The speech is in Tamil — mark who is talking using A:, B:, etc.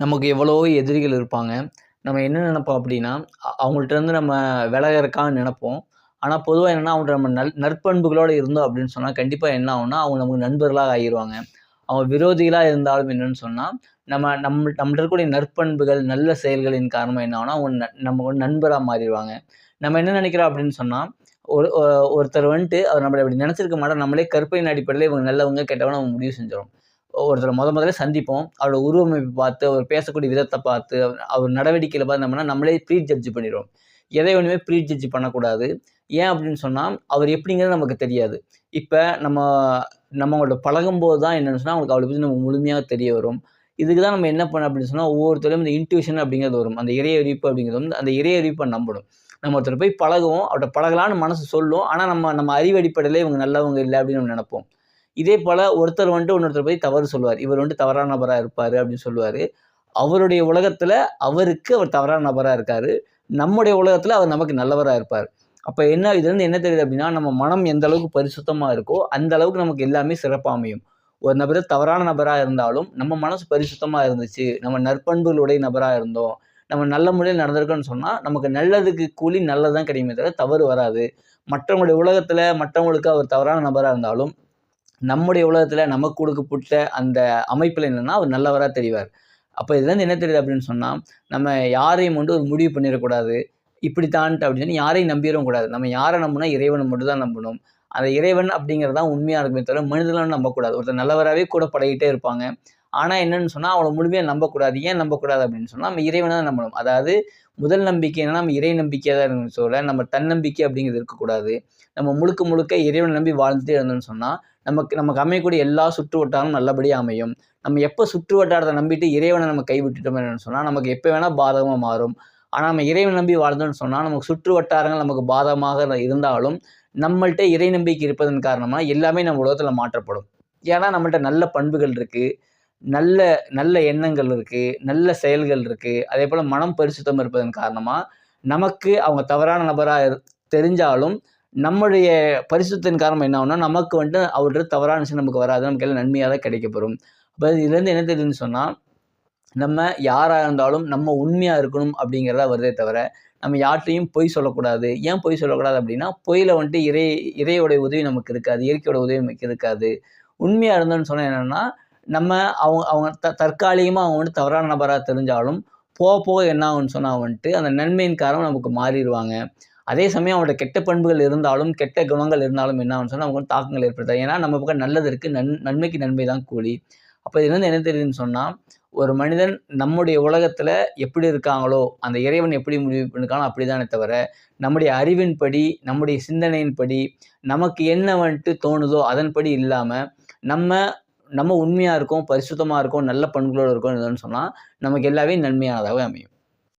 A: நமக்கு எவ்வளோ எதிரிகள் இருப்பாங்க. நம்ம என்ன நினைப்போம் அப்படின்னா அவங்கள்ட்ட இருந்து நம்ம விலகிறக்கான்னு நினைப்போம். ஆனால் பொதுவாக என்னென்னா அவங்க நம்ம நல் நற்பண்புகளோடு இருந்தோம் அப்படின்னு சொன்னால் கண்டிப்பாக என்ன ஆகும்னா அவங்க நமக்கு நண்பர்களாக ஆகிடுவாங்க அவங்க விரோதிகளாக இருந்தாலும் என்னென்னு சொன்னால் நம்ம நம் நம்மள்ட்ட இருக்கக்கூடிய நற்பண்புகள் நல்ல செயல்களின் காரணமாக என்ன ஆகும்னா அவங்க நம்ம நண்பராக மாறிடுவாங்க. நம்ம என்ன நினைக்கிறோம் அப்படின்னு சொன்னால் ஒரு ஒருத்தர் வந்துட்டு அவர் நம்மளை அப்படி நினச்சிருக்க மாட்டோம் நம்மளே கற்பனையின் அடிப்படையில் இவங்க நல்லவங்க கெட்டவங்க நம்ம முடிவு செஞ்சிடும் ஒருத்தரை முத முதல்ல சந்திப்போம். அவரோட உருவமைப்பு பார்த்து அவர் பேசக்கூடிய விதத்தை பார்த்து அவர் நடவடிக்கையில் பார்த்தோம்னா நம்மளே ப்ரீ ஜட்ஜ் பண்ணிடுவோம் எதை ஒன்றுமே ப்ரீ ஜட்ஜ் பண்ணக்கூடாது. ஏன் அப்படின்னு சொன்னால் அவர் எப்படிங்கிறது நமக்கு தெரியாது. இப்போ நம்ம நம்ம அவங்கள்ட்ட பழகும்போது தான் என்னென்னு சொன்னால் அவங்களுக்கு அவளை பற்றி நம்ம முழுமையாக தெரிய வரும். இதுக்கு தான் நம்ம என்ன பண்ண அப்படின்னு சொன்னால் ஒவ்வொருத்தரும் இந்த இன்ட்யூஷன் அப்படிங்கிறது வரும். அந்த இறைய அறிவிப்பு அப்படிங்கிறது வந்து அந்த இறைய அறிவிப்பை நம்பணும். நம்ம ஒருத்தர் போய் பழகுவோம். அவர்கிட்ட பழகலான்னு மனசு சொல்லும். ஆனால் நம்ம நம்ம அறிவு அடிப்படையில் இவங்க நல்லவங்க இல்லை அப்படின்னு நம்ம நினைப்போம். இதே போல் ஒருத்தர் வந்துட்டு இன்னொருத்தர் போய் தவறு சொல்லுவார். இவர் வந்துட்டு தவறான நபராக இருப்பார் அப்படின்னு சொல்லுவார். அவருடைய உலகத்தில் அவருக்கு அவர் தவறான நபராக இருக்கார். நம்முடைய உலகத்தில் அவர் நமக்கு நல்லவராக இருப்பார். அப்போ என்ன இதுலேருந்து என்ன தெரியுது அப்படின்னா நம்ம மனம் எந்த அளவுக்கு பரிசுத்தமாக இருக்கோ அந்த அளவுக்கு நமக்கு எல்லாமே சிறப்பாக அமையும். ஒரு நபர் தவறான நபராக இருந்தாலும் நம்ம மனசு பரிசுத்தமாக இருந்துச்சு நம்ம நற்பண்புகளுடைய நபராக இருந்தோம் நம்ம நல்ல முறையில் நடந்திருக்கோன்னு சொன்னால் நமக்கு நல்லதுக்கு கூலி நல்லதான் கிடைக்குமே தவிர தவறு வராது. மற்றவங்களுடைய உலகத்தில் மற்றவங்களுக்கு அவர் தவறான நபராக இருந்தாலும் நம்முடைய உலகத்தில் நமக்கு கொடுக்கப்பட்ட அந்த அமைப்பில் என்னென்னா அவர் நல்லவராக தெரிவார். அப்போ இதுலேருந்து என்ன தெரியுது அப்படின்னு சொன்னால் நம்ம யாரையும் வந்து ஒரு முடிவு பண்ணிடக்கூடாது. இப்படித்தான்ட்டு அப்படின்னு சொல்லி யாரையும் நம்பிடவும் கூடாது. நம்ம யாரை நம்பினா இறைவனை மட்டும் தான் நம்பணும். அந்த இறைவன் அப்படிங்கிறது தான் உண்மையாக இருக்குமே தவிர மனிதர்களும் நம்பக்கூடாது. ஒருத்தர் நல்லவராகவே கூட பழகிட்டே இருப்பாங்க. ஆனால் என்னென்னு சொன்னால் அவளை முழுமையாக நம்பக்கூடாது. ஏன் நம்பக்கூடாது அப்படின்னு சொன்னால் நம்ம இறைவனை தான் நம்பணும். அதாவது முதல் நம்பிக்கை என்னன்னா நம்ம இறை நம்பிக்கையாக தான் இருக்கணும் சொல்ல நம்ம தன்னம்பிக்கை அப்படிங்கிறது இருக்கக்கூடாது. நம்ம முழுக்க முழுக்க இறைவனை நம்பி வாழ்ந்துட்டே இருந்தோம்னு சொன்னால் நமக்கு நமக்கு அமையக்கூடிய எல்லா சுற்று வட்டாரமும் நல்லபடியாக அமையும். நம்ம எப்போ சுற்று வட்டாரத்தை நம்பிட்டு இறைவனை நம்ம கைவிட்டுட்டோம் என்னன்னு சொன்னால் நமக்கு எப்போ வேணால் பாதகமாக மாறும். ஆனால் நம்ம இறைவனை நம்பி வாழ்ந்தோம்னு சொன்னால் நமக்கு சுற்று வட்டாரங்கள் நமக்கு பாதகமாக இருந்தாலும் நம்மள்கிட்ட இறை நம்பிக்கை இருப்பதன் காரணமாக எல்லாமே நம்ம உலகத்தில் மாற்றப்படும். ஏன்னா நம்மள்ட்ட நல்ல பண்புகள் இருக்குது நல்ல நல்ல எண்ணங்கள் இருக்குது நல்ல செயல்கள் இருக்குது அதே போல் மனம் பரிசுத்தம் இருப்பதன் காரணமாக நமக்கு அவங்க தவறான நபராக தெரிஞ்சாலும் நம்முடைய பரிசுத்தின் காரணம் என்ன ஆகும்னா நமக்கு வந்துட்டு அவர்கிட்ட தவறான விஷயம் நமக்கு வராது நமக்கு எல்லாம் நன்மையாக தான் கிடைக்கப்பெறும். அப்போ இதுலேருந்து என்ன தெரியுதுன்னு சொன்னால் நம்ம யாராக இருந்தாலும் நம்ம உண்மையாக இருக்கணும் அப்படிங்கிறதா வருதே தவிர நம்ம யார்கிட்டையும் பொய் சொல்லக்கூடாது. ஏன் பொய் சொல்லக்கூடாது அப்படின்னா பொய்யில் வந்துட்டு இறை இறையோடைய உதவி நமக்கு இருக்காது இயற்கையோட உதவி நமக்கு இருக்காது. உண்மையாக இருந்தோன்னு சொன்னால் என்னென்னா நம்ம அவங்க அவங்க த தற்காலிகமாக அவங்க வந்துட்டு தவறான நபராக தெரிஞ்சாலும் போக போக என்ன ஆகும்னு சொன்னால் வந்துட்டு அந்த நன்மையின் காரணம் நமக்கு மாறிடுவாங்க. அதே சமயம் அவங்களோட கெட்ட பண்புகள் இருந்தாலும் கெட்ட குணங்கள் இருந்தாலும் என்ன ஆகும்னு சொன்னால் அவங்க வந்து தாக்கங்கள் ஏற்படுத்தாது. ஏன்னா நம்ம பக்கம் நல்லது இருக்குது நன் நன்மைக்கு நன்மை தான் கூலி. அப்போ இது வந்து என்ன தெரியுதுன்னு சொன்னால் ஒரு மனிதன் நம்முடைய உலகத்தில் எப்படி இருக்காங்களோ அந்த இறைவன் எப்படி முடிவு பண்ணிருக்காங்களோ அப்படி தானே தவிர நம்முடைய அறிவின்படி நம்முடைய சிந்தனையின்படி நமக்கு என்ன வந்துட்டு தோணுதோ அதன்படி இல்லாமல் நம்ம நம்ம உண்மையாக இருக்கோம் பரிசுத்தமாக இருக்கோம் நல்ல பண்புகளோடு இருக்கோம் சொன்னால் நமக்கு எல்லாமே நன்மையானதாகவே அமையும்.